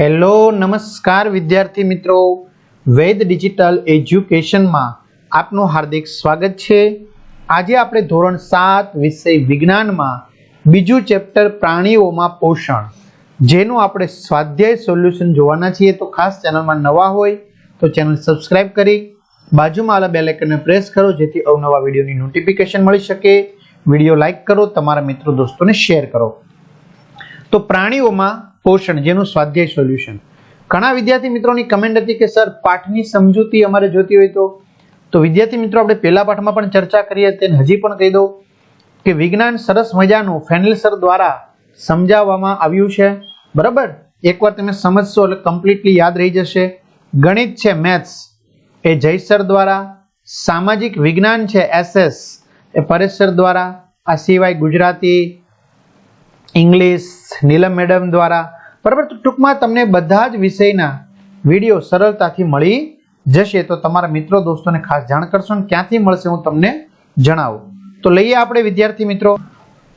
Hello, નમસ્કાર વિદ્યાર્થી મિત્રો. વેદ ડિજિટલ એજ્યુકેશનમાં આપનું હાર્દિક સ્વાગત છે. આજે આપણે ધોરણ સાત વિષય વિજ્ઞાનમાં બીજું ચેપ્ટર પ્રાણીઓમાં પોષણ. જેનું આપણે સ્વાધ્યાય સોલ્યુશન જોવાના છીએ. તો ખાસ ચેનલમાં નવા હોય તો ચેનલ સબસ્ક્રાઇબ કરી, બાજુમાં આવેલા બેલ આઇકનને પ્રેસ કરો, જેથી અવનવા વિડીયોની નોટિફિકેશન મળી શકે. વીડિયો લાઇક કરો, તમારા મિત્રો, દોસ્તોને શેર કરો. તો પ્રાણીઓમાં પોષણ, જેનું સ્વાધ્યાય સોલ્યુશન ઘણા વિદ્યાર્થી મિત્રોની કમેન્ટ હતી કે, સર, પાઠની સમજૂતી અમારે જોતી હોય તો? તો વિદ્યાર્થી મિત્રો, આપણે પહેલા પાઠમાં પણ ચર્ચા કરી હતી હજી પણ કહી દઉં કે વિજ્ઞાન સરસ મજાનું ફેનલ સર દ્વારા સમજાવવામાં આવ્યું છે. બરાબર? એકવાર તમે સમજશો એટલે કમ્પ્લીટલી યાદ રહી જશે. ગણિત છે મેથ્સ એ જય સર દ્વારા, સામાજિક વિજ્ઞાન છે એસએસ એ પરેશ સર દ્વારા, આ સિવાય ગુજરાતી, ઇંગ્લિશ, નીલમ મેડમ દ્વારા બરાબર? તો ટૂંકમાં તમને બધા જ વિષયના વીડિયો સરળતાથી મળી જશે. તો તમારા મિત્રો, દોસ્તોને ખાસ જાણ કરશો ને ક્યાંથી મળશે હું તમને જણાવું. તો લઈએ આપણે વિદ્યાર્થી મિત્રો.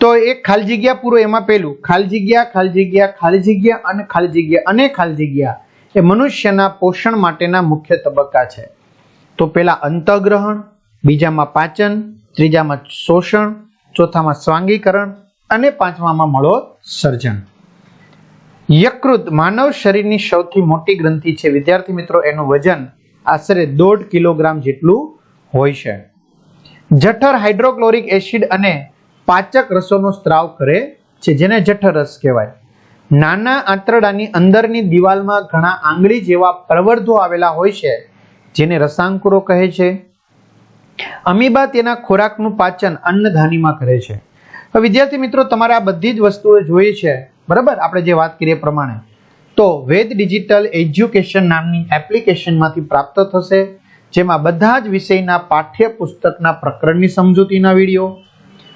તો એક ખાલી જગ્યા પૂરો, એમાં પહેલું ખાલી જગ્યા ખાલી જગ્યા ખાલી જગ્યા અને ખાલી જગ્યા અને ખાલી જગ્યા એ મનુષ્યના પોષણ માટેના મુખ્ય તબક્કા છે. તો પેલા અંતઃગ્રહણ, બીજામાં પાચન, ત્રીજામાં શોષણ, ચોથામાં સ્વાંગીકરણ અને પાંચમામાં મળો સર્જન યકૃત માનવ શરીરની સૌથી મોટી ગ્રંથિ છે. વિદ્યાર્થી મિત્રો, એનું વજન આશરે દોઢ કિલોગ્રામ જેટલું હોય છે. જઠર હાઇડ્રોક્લોરિક એસિડ અને પાચક રસોનો સ્ત્રાવ કરે છે, જેને જઠર રસ કહેવાય. નાના આંતરડાની અંદરની દિવાલમાં ઘણા આંગળી જેવા પ્રવર્ધો આવેલા હોય છે, જેને રસાંકુરો કહે છે. અમીબા તેના ખોરાકનું પાચન અન્નધાનીમાં કરે છે. વિદ્યાર્થી મિત્રો, તમારે આ બધી જ વસ્તુઓ જોઈ છે. બરાબર? આપણે જે વાત કરીએ પ્રમાણે. તો વેદ ડિજિટલ એજ્યુકેશન નામની એપ્લિકેશનમાંથી પ્રાપ્ત થશે, જેમાં બધા જ વિષયના પાઠ્ય પુસ્તકના પ્રકરણની સમજૂતીના વીડિયો,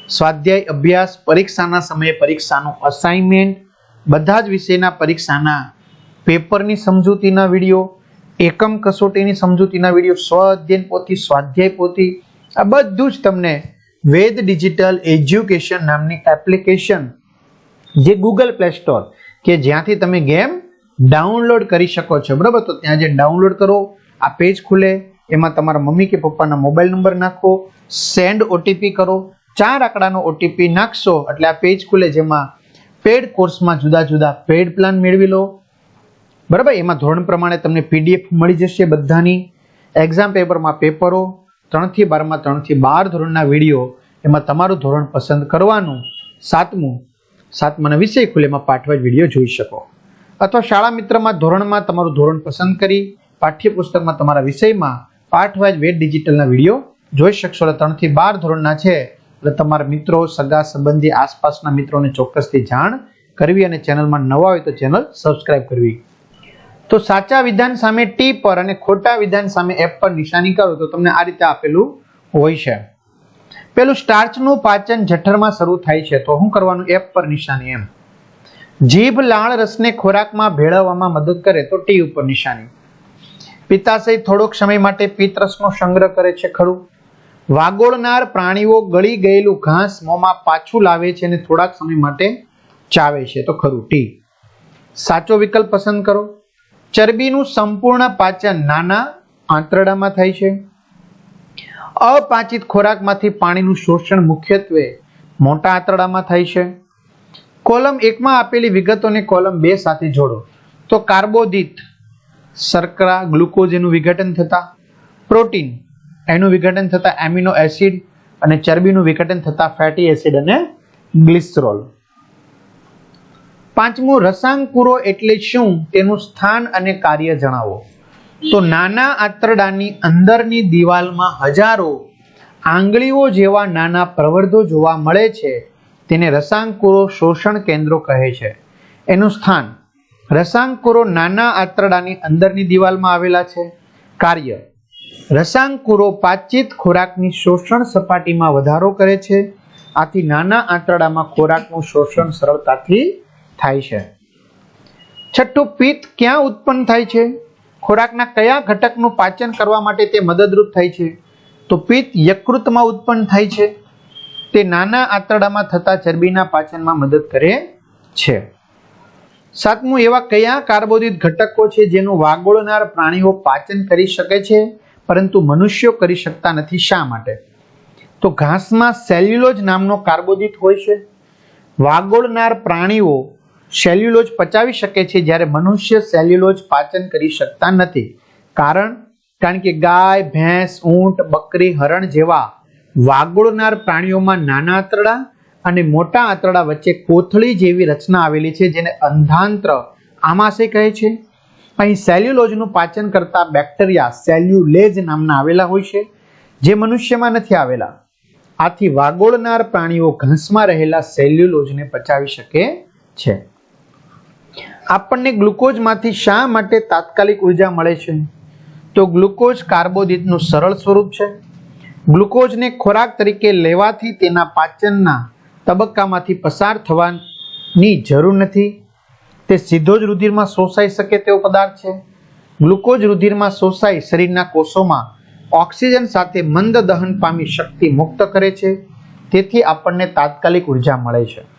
સ્વાધ્યાય અભ્યાસ, પરીક્ષાના સમયે પરીક્ષાનું અસાઇનમેન્ટ બધા જ વિષયના પરીક્ષાના પેપરની સમજૂતીના વીડિયો, એકમ કસોટીની સમજૂતીના વીડિયો સ્વ અધ્યયન પોથી, સ્વાધ્યાય પોથી, આ બધું જ તમને વેદ ડિજિટલ એજ્યુકેશન નામની એપ્લિકેશન જે ગૂગલ પ્લે સ્ટોર કે જ્યાંથી તમે ગેમ ડાઉનલોડ કરી શકો છો. બરાબર? તો ત્યાં જે ડાઉનલોડ કરો, આ પેજ ખુલે, એમાં તમારા મમ્મી કે પપ્પાના મોબાઈલ નંબર નાખો સેન્ડ ઓટીપી કરો, ચાર આંકડાનો ઓટીપી નાખશો, એટલે આ પેજ ખુલે જેમાં પેડ કોર્સમાં જુદા જુદા પેડ પ્લાન મેળવી લો. બરાબર? એમાં ધોરણ પ્રમાણે તમને પીડીએફ મળી જશે બધાની. એક્ઝામ પેપરમાં પેપરો ત્રણથી બારમાં ત્રણથી બાર ધોરણના વીડિયો, એમાં તમારું ધોરણ પસંદ કરવાનું. સાતમું સાતમાના વિષય ખુલેમાં પાઠવા વીડિયો જોઈ શકો. અથવા શાળા મિત્રમાં ધોરણમાં તમારું ધોરણ પસંદ કરી પાઠ્યપુસ્તકમાં તમારા વિષયમાં પાઠવાજ વેદ ડિજિટલના વીડિયો જોઈ શકશો. એટલે ત્રણથી બાર ધોરણના છે. એટલે તમારા મિત્રો, સગા, સંબંધી, આસપાસના મિત્રોને ચોક્કસથી જાણ કરવી અને ચેનલમાં નવા હોય તો ચેનલ સબસ્ક્રાઇબ કરવી. તો સાચા વિધાન સામે ટી પર અને ખોટા વિધાન સામે એફ પર નિશાની કરો તો તમને આ રીતે આપેલું હોય છે. પેલું સ્ટાર્ચનું પાચન જઠરમાં શરૂ થાય છે. તો શું કરવાનું એપ પર નિશાની એમ. જીભ લાળ રસને ખોરાકમાં ભેળવવામાં મદદ કરે તો ટી ઉપર નિશાની. પિત્તાશય થોડોક સમય માટે પિત્તરસનો સંગ્રહ કરે છે ખરું. વાગોળનાર પ્રાણીઓ ગળી ગયેલું ઘાસ મોંમાં પાછું લાવે છે અને થોડાક સમય માટે ચાવે છે. તો ખરું, ટી. સાચો વિકલ્પ પસંદ કરો. ચરબીનું સંપૂર્ણ પાચન નાના આંતરડામાં થાય છે. અપાચિત ખોરાકમાંથી પાણીનું શોષણ મુખ્યત્વે મોટા આંતરડામાં થાય છે. કોલમ એકમાં આપેલી વિગતોને કોલમ બે સાથે જોડો. તો કાર્બોદિત શર્કરા ગ્લુકોઝ એનું વિઘટન થતાં, પ્રોટીન એનું વિઘટન થતાં એમિનો એસિડ અને ચરબીનું વિઘટન થતાં ફેટી એસિડ અને ગ્લિસરોલ. પાંચમું, રસાંકુરો એટલે શું? તેનું સ્થાન અને કાર્ય જણાવો. તો નાના આંતરડાની અંદરની દિવાલમાં હજારો આંગળીઓ જેવા નાના પ્રવર્ધો જોવા મળે છે. તેને રસાંકુરો શોષણ કેન્દ્રો કહે છે. એનું સ્થાન રસાંકુરો નાના આંતરડાની અંદરની દિવાલમાં આવેલા છે. કાર્ય રસાંકુરો પાચિત ખોરાકની શોષણ સપાટીમાં વધારો કરે છે. આથી નાના આંતરડામાં ખોરાકનું શોષણ સરળતાથી થાય છે. છઠ્ઠું, પિત્ત ક્યાં ઉત્પન્ન થાય છે? ખોરાકના કયા ઘટકનું પાચન કરવા માટે તે મદદરૂપ થાય છે? તો પિત્ત યકૃતમાં ઉત્પન્ન થાય છે. તે નાના આંતરડામાં થતા ચરબીના પાચનમાં મદદ કરે છે. સાતમું, એવા કયા કાર્બોદિત ઘટકો છે જેનું વાગોળનાર પ્રાણીઓ પાચન કરી શકે છે, પરંતુ મનુષ્યો કરી શકતા નથી? શા માટે? તો ઘાસમાં સેલ્યુલોજ નામનો કાર્બોદિત હોય છે. વાગોળનાર પ્રાણીઓ સેલ્યુલોજ પચાવી શકે છે જ્યારે મનુષ્ય સેલ્યુલોજ પાચન કરી શકતા નથી. કારણ કારણ કે ગાય, ભેંસ, ઊંટ, બકરી, હરણ જેવા વાગોળનાર પ્રાણીઓમાં નાના આંતરડા અને મોટા આંતરડા વચ્ચે કોથળી જેવી રચના આવેલી છે જેને અંધાંત્ર આમાશય કહે છે. અહીં સેલ્યુલોજનું પાચન કરતા બેક્ટેરિયા સેલ્યુલેજ નામના આવેલા હોય છે, જે મનુષ્યમાં નથી આવેલા. આથી વાગોળનાર પ્રાણીઓ ઘાસમાં રહેલા સેલ્યુલોજને પચાવી શકે છે. આપણને ગ્લુકોઝમાંથી શા માટે તાત્કાલિક ઊર્જા મળે છે? તો ગ્લુકોઝ કાર્બોદિતનું સરળ સ્વરૂપ છે. ગ્લુકોઝને ખોરાક તરીકે લેવાથી તેના પાચનના તબક્કામાંથી પસાર થવાની જરૂર નથી. તે સીધો જ રુધિરમાં શોષાઈ શકે તેવો પદાર્થ છે. ગ્લુકોઝ રુધિરમાં શોષાઈ શરીરના કોષોમાં ઓક્સિજન સાથે મંદ દહન પામી શક્તિ મુક્ત કરે છે. તેથી આપણને તાત્કાલિક ઊર્જા મળે છે.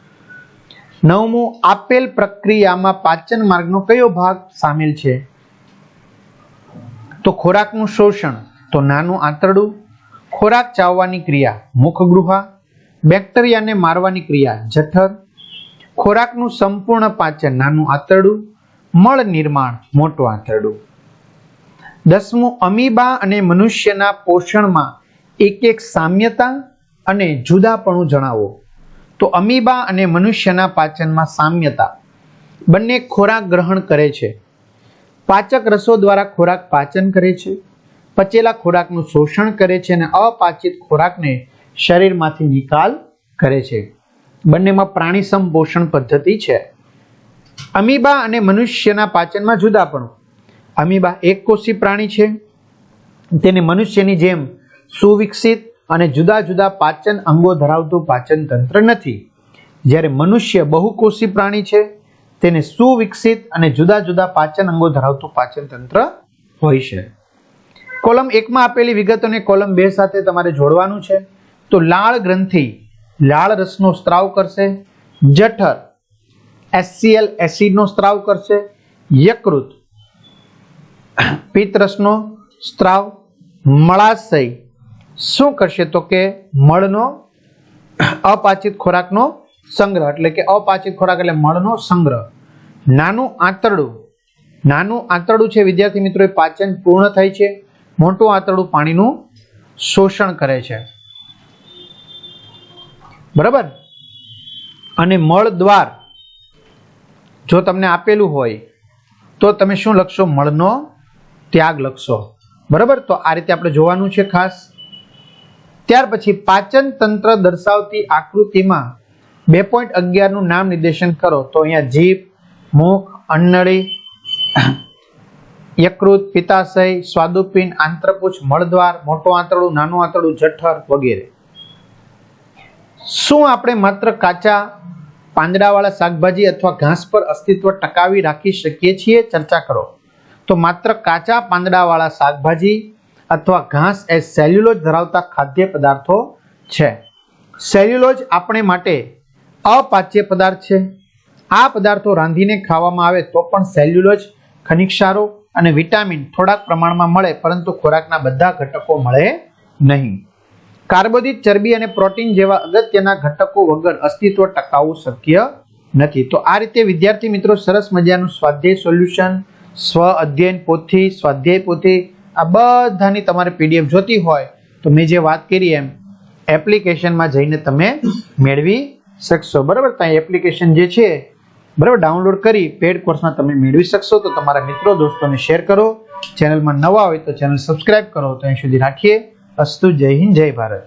નવમું, આપેલ પ્રક્રિયામાં પાચન માર્ગનો કયો ભાગ સામેલ છે? તો ખોરાકનું શોષણ, તો નાનું આંતરડું. ખોરાક ચાવવાની ક્રિયા, મુખગૃહા. બેક્ટેરિયાને મારવાની ક્રિયા, જઠર. ખોરાકનું સંપૂર્ણ પાચન, નાનું આંતરડું. મળ નિર્માણ, મોટું આંતરડું. દસમું, અમીબા અને મનુષ્યના પોષણમાં એક એક સામ્યતા અને જુદાપણું જણાવો. તો અમીબા અને મનુષ્યના પાચનમાં સામ્યતા. બંને ખોરાક ગ્રહણ કરે છે. પાચક રસો દ્વારા ખોરાક પાચન કરે છે. પચેલા ખોરાકનું શોષણ કરે છે અને અપાચિત ખોરાકને શરીરમાંથી નિકાલ કરે છે. બંનેમાં પ્રાણી સંપોષણ પદ્ધતિ છે. અમીબા અને મનુષ્યના પાચનમાં જુદા પણ અમીબા એક કોષી પ્રાણી છે. તેને મનુષ્યની જેમ સુવિકસિત અને જુદા જુદા પાચન અંગો ધરાવતું પાચન તંત્ર નથી. જ્યારે મનુષ્ય બહુકોષી પ્રાણી છે, તેને સુવિકસિત અને જુદા જુદા પાચન અંગો ધરાવતું પાચન તંત્ર હોય છે. કોલમ એકમાં આપેલી વિગતોને કોલમ બે સાથે તમારે જોડવાનું છે. તો લાળ ગ્રંથિ લાળ રસનો સ્ત્રાવ કરશે, જઠર એસસીએલ એસિડનો સ્ત્રાવ કરશે, યકૃત પિત્તરસનો સ્ત્રાવ, મળાશય શું કરશે તો કે મળનો અપાચિત ખોરાકનો સંગ્રહ, એટલે કે અપાચિત ખોરાક એટલે મળનો સંગ્રહ. નાનું આંતરડું નાનું આંતરડું છે, વિદ્યાર્થી મિત્રો એ પાચન પૂર્ણ થાય છે. મોટું આંતરડું પાણીનું શોષણ કરે છે. બરાબર? અને મળ દ્વાર, જો તમને આપેલું હોય, તો તમે શું લખશો? મળનો ત્યાગ લખશો. બરાબર? તો આ રીતે આપણે જોવાનું છે ખાસ. ત્યાર પછી પાચન તંત્ર દર્શાવતી આકૃતિમાં બે પોઈન્ટ અગિયારનું નામ નિર્દેશન કરો. તો અહીંયા જીભ, મુખ, અન્નળી, યકૃત, પિત્તાશય, સ્વાદુપિંડ, આંત્રપુચ્છ, મળદ્વાર, મોટો આંતરડું, નાનું આંતરડું, જઠર વગેરે. શું આપણે માત્ર કાચા પાંદડાવાળા શાકભાજી અથવા ઘાસ પર અસ્તિત્વ ટકાવી રાખી શકીએ છીએ? ચર્ચા કરો. તો માત્ર કાચા પાંદડાવાળા શાકભાજી અથવા ઘાસ એ સેલ્યુલોજ ધરાવતા ખાદ્ય પદાર્થો છે. સેલ્યુલોજ આપણે માટે અપાચ્ય પદાર્થ છે. આ પદાર્થો રાંધીને ખાવામાં આવે તો પણ સેલ્યુલોજ ખનિજ ક્ષારો અને વિટામિન થોડાક પ્રમાણમાં મળે, પરંતુ ખોરાકના બધા ઘટકો મળે નહીં. કાર્બોદિત ચરબી અને પ્રોટીન જેવા અગત્યના ઘટકો વગર અસ્તિત્વ ટકાવવું શક્ય નથી. તો આ રીતે વિદ્યાર્થી મિત્રો સરસ મજાનું સ્વાધ્યાય સોલ્યુશન, સ્વ અધ્યયન પોથી, સ્વાધ્યાય પોથી આ બધાની તમારે પીડીએફ જોતી હોય તો મેં જે વાત કરી એમ, એપ્લિકેશનમાં જઈને તમે મેળવી શકશો. બરાબર? ત્યાં એપ્લિકેશન જે છે, બરાબર, ડાઉનલોડ કરી પેડ કોર્સમાં તમે મેળવી શકશો. તો તમારા મિત્રો, દોસ્તોને શેર કરો. ચેનલમાં નવા હોય તો ચેનલ સબસ્ક્રાઇબ કરો. તો અહીં સુધી રાખીએ. અસ્તુ, જય હિન્દ, જય ભારત.